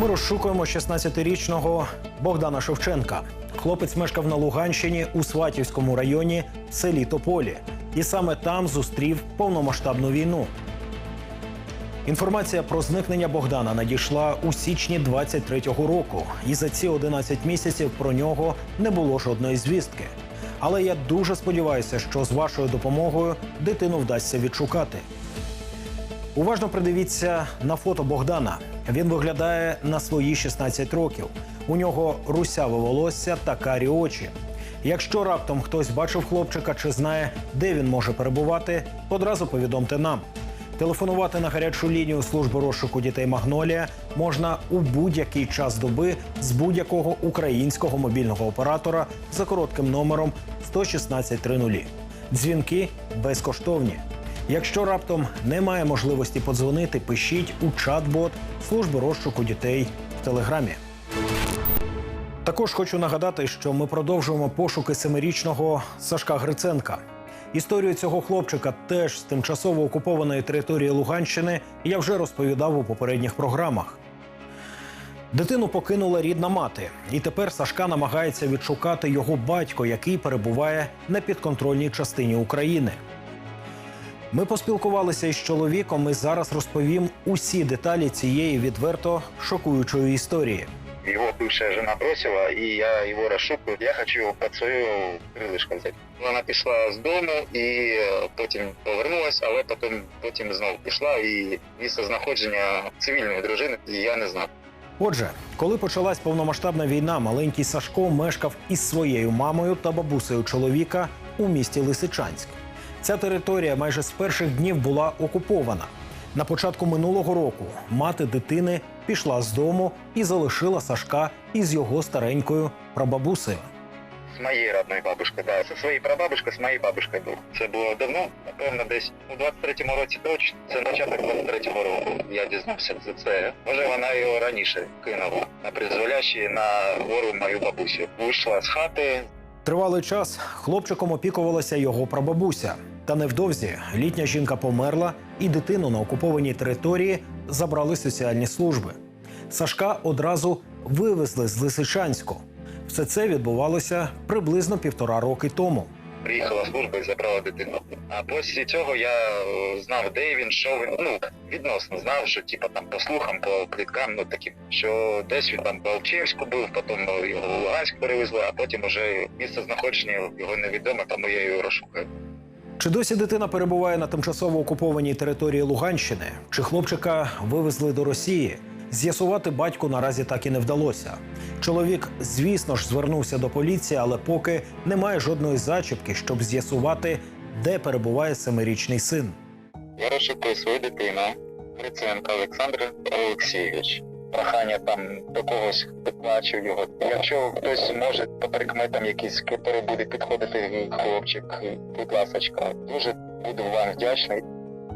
Ми розшукуємо 16-річного Богдана Шевченка. Хлопець мешкав на Луганщині у Сватівському районі селі Тополі, і саме там зустрів повномасштабну війну. Інформація про зникнення Богдана надійшла у січні 23-го року, і за ці 11 місяців про нього не було жодної звістки. Але я дуже сподіваюся, що з вашою допомогою дитину вдасться відшукати. Уважно придивіться на фото Богдана. Він виглядає на свої 16 років. У нього русяве волосся та карі очі. Якщо раптом хтось бачив хлопчика чи знає, де він може перебувати, одразу повідомте нам. Телефонувати на гарячу лінію служби розшуку дітей Магнолія можна у будь-який час доби з будь-якого українського мобільного оператора за коротким номером 11630. Дзвінки безкоштовні. Якщо раптом немає можливості подзвонити, пишіть у чат-бот служби розшуку дітей в телеграмі. Також хочу нагадати, що ми продовжуємо пошуки семирічного Сашка Гриценка. Історію цього хлопчика теж з тимчасово окупованої території Луганщини я вже розповідав у попередніх програмах. Дитину покинула рідна мати, і тепер Сашка намагається відшукати його батько, який перебуває на підконтрольній частині України. Ми поспілкувалися із чоловіком і зараз розповім усі деталі цієї відверто шокуючої історії. Его бывшая жена бросила, и я его расшукаю. Я хочу его под свою крилишко взяти. Вона пішла з дому і е, потім повернулась, але потім, потім знову пішла і місце знаходження цивільної дружини я не знав. Отже, коли почалась повномасштабна війна, маленький Сашко мешкав із своєю мамою та бабусею чоловіка у місті Лисичанськ. Ця територія майже з перших днів була окупована. На початку минулого року мати дитини пішла з дому і залишила Сашка із його старенькою прабабусею. З моєю родною бабушкою, да. Це своєю прабабушкою, з моєю бабушкою був. Це було давно, напевно, десь у 23-му році точно. Це початок 23-го року. Я дізнався за це. Може, вона його раніше кинула на призволяще на гору мою бабусю. Вийшла з хати, Тривалий час хлопчиком опікувалася його прабабуся. Та невдовзі літня жінка померла, і дитину на окупованій території забрали соціальні служби. Сашка одразу вивезли з Лисичанську. Все це відбувалося приблизно півтора роки тому. приїхала служба і забрала дитину. А після цього я е, знав, де він, що він. Ну відносно знав, що типа там по слухам, по пліткам, ну таким, що десь він там по Алчевську був, потім е, його в Луганськ перевезли, а потім уже місце знаходження його невідоме, тому я його розшукаю. Чи досі дитина перебуває на тимчасово окупованій території Луганщини? Чи хлопчика вивезли до Росії? З'ясувати батьку наразі так і не вдалося. Чоловік, звісно ж, звернувся до поліції, але поки немає жодної зачіпки, щоб з'ясувати, де перебуває семирічний син. Я розшукую свою дитину, Гриценко Олександр Олексійович. Прохання там до когось бачив його. Якщо хтось може по прикметам якийсь, який буде підходити хлопчик, будь ласочка, дуже буду вам вдячний.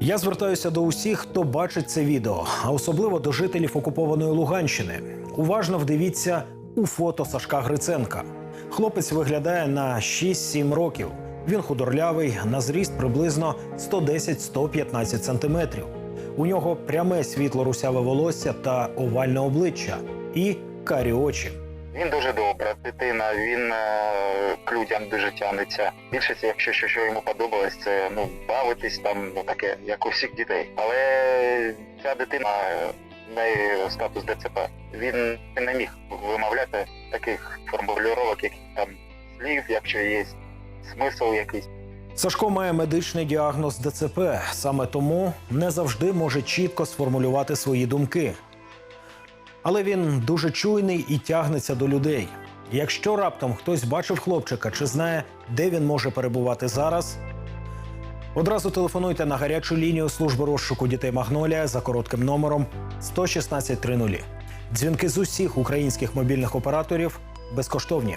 Я звертаюся до усіх, хто бачить це відео, а особливо до жителів окупованої Луганщини. Уважно вдивіться у фото Сашка Гриценка. Хлопець виглядає на 6-7 років. Він худорлявий, на зріст приблизно 110-115 сантиметрів. У нього пряме світло русяве волосся та овальне обличчя і карі очі. Він дуже добра дитина, він е, к людям дуже тягнеться. Більшість, якщо що, що йому подобалось, це ну бавитись там, ну таке, як у всіх дітей. Але ця дитина е, в неї статус ДЦП. Він не міг вимовляти таких формулювання, яких там слів, якщо є смисл якийсь. Сашко має медичний діагноз ДЦП, саме тому не завжди може чітко сформулювати свої думки. Але він дуже чуйний і тягнеться до людей. Якщо раптом хтось бачив хлопчика чи знає, де він може перебувати зараз, одразу телефонуйте на гарячу лінію служби розшуку дітей Магнолія за коротким номером 11630. Дзвінки з усіх українських мобільних операторів безкоштовні.